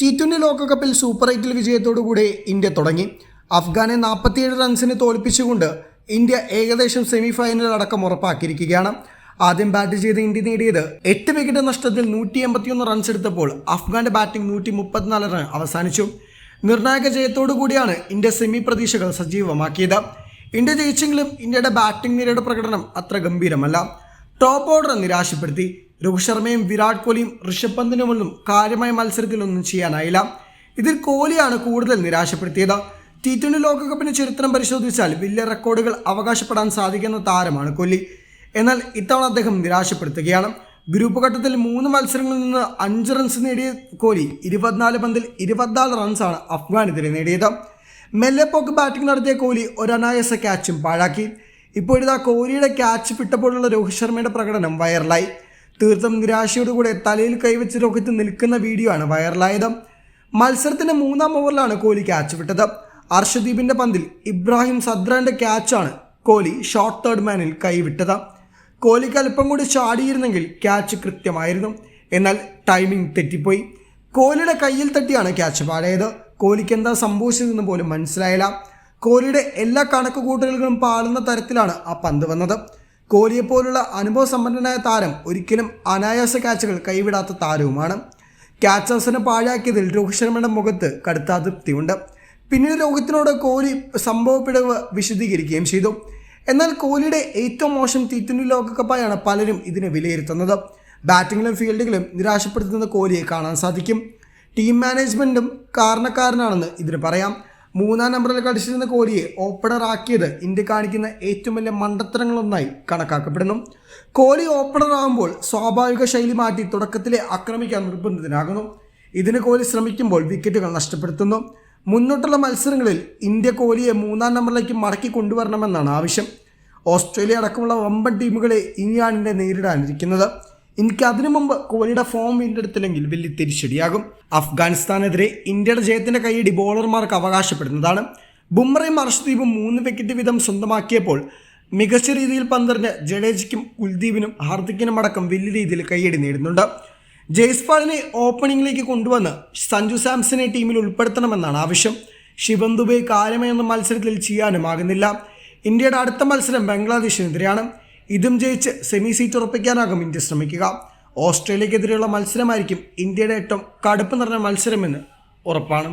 T twenty ലോകകപ്പിൽ super എയ്റ്റിൽ വിജയത്തോടുകൂടി ഇന്ത്യ തുടങ്ങി. അഫ്ഗാനെ നാൽപ്പത്തിയേഴ് റൺസിന് തോൽപ്പിച്ചുകൊണ്ട് ഇന്ത്യ ഏകദേശം സെമി ഫൈനൽ അടക്കം ഉറപ്പാക്കിയിരിക്കുകയാണ്. ആദ്യം ബാറ്റ് ചെയ്ത് ഇന്ത്യ നേടിയത് എട്ട് വിക്കറ്റ് നഷ്ടത്തിൽ നൂറ്റി എൺപത്തിയൊന്ന് റൺസ് എടുത്തപ്പോൾ അഫ്ഗാന്റെ ബാറ്റിംഗ് നൂറ്റി മുപ്പത്തിനാല് റൺ അവസാനിച്ചു. നിർണായക ജയത്തോടു കൂടിയാണ് ഇന്ത്യ സെമി പ്രതീക്ഷകൾ സജീവമാക്കിയത്. ഇന്ത്യ ജയിച്ചെങ്കിലും ഇന്ത്യയുടെ ബാറ്റിംഗ് നിരയുടെ പ്രകടനം അത്ര ഗംഭീരമല്ല. ടോപ്പ് ഓർഡർ നിരാശപ്പെടുത്തി. രോഹിത് ശർമ്മയും വിരാട് കോഹ്ലിയും ഋഷഭ് പന്തിനുമൊന്നും കാര്യമായ മത്സരത്തിലൊന്നും ചെയ്യാനായില്ല. ഇതിൽ കോഹ്ലിയാണ് കൂടുതൽ നിരാശപ്പെടുത്തിയത്. ടി ട്വന്റി ലോകകപ്പിന് ചരിത്രം പരിശോധിച്ചാൽ വലിയ റെക്കോർഡുകൾ അവകാശപ്പെടാൻ സാധിക്കുന്ന താരമാണ് കോഹ്ലി. എന്നാൽ ഇത്തവണ അദ്ദേഹം നിരാശപ്പെടുത്തുകയാണ്. ഗ്രൂപ്പ് ഘട്ടത്തിൽ മൂന്ന് മത്സരങ്ങളിൽ നിന്ന് അഞ്ച് റൺസ് നേടിയ കോഹ്ലി ഇരുപത്തിനാല് പന്തിൽ ഇരുപത്തിനാല് റൺസാണ് അഫ്ഗാനെതിരെ നേടിയത്. മെല്ലെ പോക്ക് ബാറ്റിംഗ് നടത്തിയ കോഹ്ലി ഒരു അനായാസ ക്യാച്ചും പാഴാക്കി. ഇപ്പോഴിതാ കോഹ്ലിയുടെ ക്യാച്ച് വിട്ടപ്പോഴുള്ള രോഹിത് ശർമ്മയുടെ പ്രകടനം വൈറലായി തീർത്തും നിരാശയോടുകൂടെ തലയിൽ കൈവച്ച് രോഹിത് നിൽക്കുന്ന വീഡിയോ ആണ് വൈറലായത് മത്സരത്തിന്റെ മൂന്നാം ഓവറിലാണ് കോഹ്ലി ക്യാച്ച് വിട്ടത്. അർഷദീപിന്റെ പന്തിൽ ഇബ്രാഹിം സദ്രാന്റെ ക്യാച്ചാണ് കോഹ്ലി ഷോർട്ട് തേർഡ് മാനിൽ കൈവിട്ടത് കോഹ്ലിക്ക് അല്പം കൂടി ചാടിയിരുന്നെങ്കിൽ ക്യാച്ച് കൃത്യമായിരുന്നു. എന്നാൽ ടൈമിംഗ് തെറ്റിപ്പോയി. കോഹ്ലിയുടെ കയ്യിൽ തട്ടിയാണ് ക്യാച്ച് പാടിയത് കോഹ്ലിക്ക് എന്താ സംഭവിച്ചതെന്ന് പോലും മനസ്സിലായില്ല. കോഹ്ലിയുടെ എല്ലാ കണക്കുകൂട്ടലുകളും പാളുന്ന തരത്തിലാണ് ആ പന്ത് വന്നത്. കോഹ്ലിയെ പോലുള്ള അനുഭവ സമ്പന്നനായ താരം ഒരിക്കലും അനായാസ ക്യാച്ചുകൾ കൈവിടാത്ത താരവുമാണ്. ക്യാച്ചേഴ്സിനെ പാഴാക്കിയതിൽ രോഹിത് ശർമ്മയുടെ മുഖത്ത് കടുത്ത അതൃപ്തിയുണ്ട്. പിന്നീട് രോഹിത്തിനോട് കോഹ്ലി സംഭവപ്പിഴവ് വിശദീകരിക്കുകയും ചെയ്തു. എന്നാൽ കോഹ്ലിയുടെ ഏറ്റവും മോശം ടി ട്വന്റി ലോകകപ്പായാണ് പലരും ഇതിനെ വിലയിരുത്തുന്നത്. ബാറ്റിങ്ങിലും ഫീൽഡിങ്ങിലും നിരാശപ്പെടുത്തുന്ന കോഹ്ലിയെ കാണാൻ സാധിക്കും. ടീം മാനേജ്മെന്റും കാരണക്കാരനാണെന്ന് ഇതിന് പറയാം. മൂന്നാം നമ്പറിൽ കളിച്ചിരുന്ന കോഹ്ലിയെ ഓപ്പണർ ആക്കിയത് ഇന്ത്യ കാണിക്കുന്ന ഏറ്റവും വലിയ മണ്ടത്തരങ്ങളൊന്നായി കണക്കാക്കപ്പെടുന്നു. കോഹ്ലി ഓപ്പണർ ആകുമ്പോൾ സ്വാഭാവിക ശൈലി മാറ്റി തുടക്കത്തിലെ ആക്രമിക്കാൻ നിർബന്ധിതനാകുന്നു. ഇതിന് കോഹ്ലി ശ്രമിക്കുമ്പോൾ വിക്കറ്റുകൾ നഷ്ടപ്പെടുത്തുന്നു. മുന്നോട്ടുള്ള മത്സരങ്ങളിൽ ഇന്ത്യ കോഹ്ലിയെ മൂന്നാം നമ്പറിലേക്ക് മടക്കി കൊണ്ടുവരണമെന്നാണ് ആവശ്യം. ഓസ്ട്രേലിയ അടക്കമുള്ള വമ്പൻ ടീമുകളെ ഇനിയാണ് ഇന്ത്യ നേരിടാനിരിക്കുന്നത്. എനിക്ക് അതിനു മുമ്പ് കോഹ്ലിയുടെ ഫോം വീണ്ടെടുത്തില്ലെങ്കിൽ വലിയ തിരിച്ചടിയാകും. അഫ്ഗാനിസ്ഥാനെതിരെ ഇന്ത്യയുടെ ജയത്തിന്റെ കൈയടി ബോളർമാർക്ക് അവകാശപ്പെടുന്നതാണ്. ബുംറയും അർഷദീപും മൂന്ന് വിക്കറ്റ് വീതം സ്വന്തമാക്കിയപ്പോൾ മികച്ച രീതിയിൽ പന്തെറിഞ്ഞ് ജഡേജയ്ക്കും കുൽദീപിനും ഹാർദിക്കിനും അടക്കം വലിയ രീതിയിൽ കൈയടി നേടുന്നുണ്ട്. ജയ്സ്പാളിനെ ഓപ്പണിംഗിലേക്ക് കൊണ്ടുവന്ന് സഞ്ജു സാംസനെ ടീമിൽ ഉൾപ്പെടുത്തണമെന്നാണ് ആവശ്യം. ശിവൻ ദുബൈ കാര്യമായൊന്നും മത്സരത്തിൽ ചെയ്യാനുമാകുന്നില്ല. ഇന്ത്യയുടെ അടുത്ത മത്സരം ബംഗ്ലാദേശിനെതിരെയാണ്. ഇതും ജയിച്ച് സെമി സീറ്റ് ഉറപ്പിക്കാനാകും ഇന്ത്യ ശ്രമിക്കുക. ഓസ്ട്രേലിയക്കെതിരെയുള്ള മത്സരമായിരിക്കും ഇന്ത്യയുടെ ഏറ്റവും കടുപ്പ് നിറഞ്ഞ മത്സരമെന്ന് ഉറപ്പാണ്.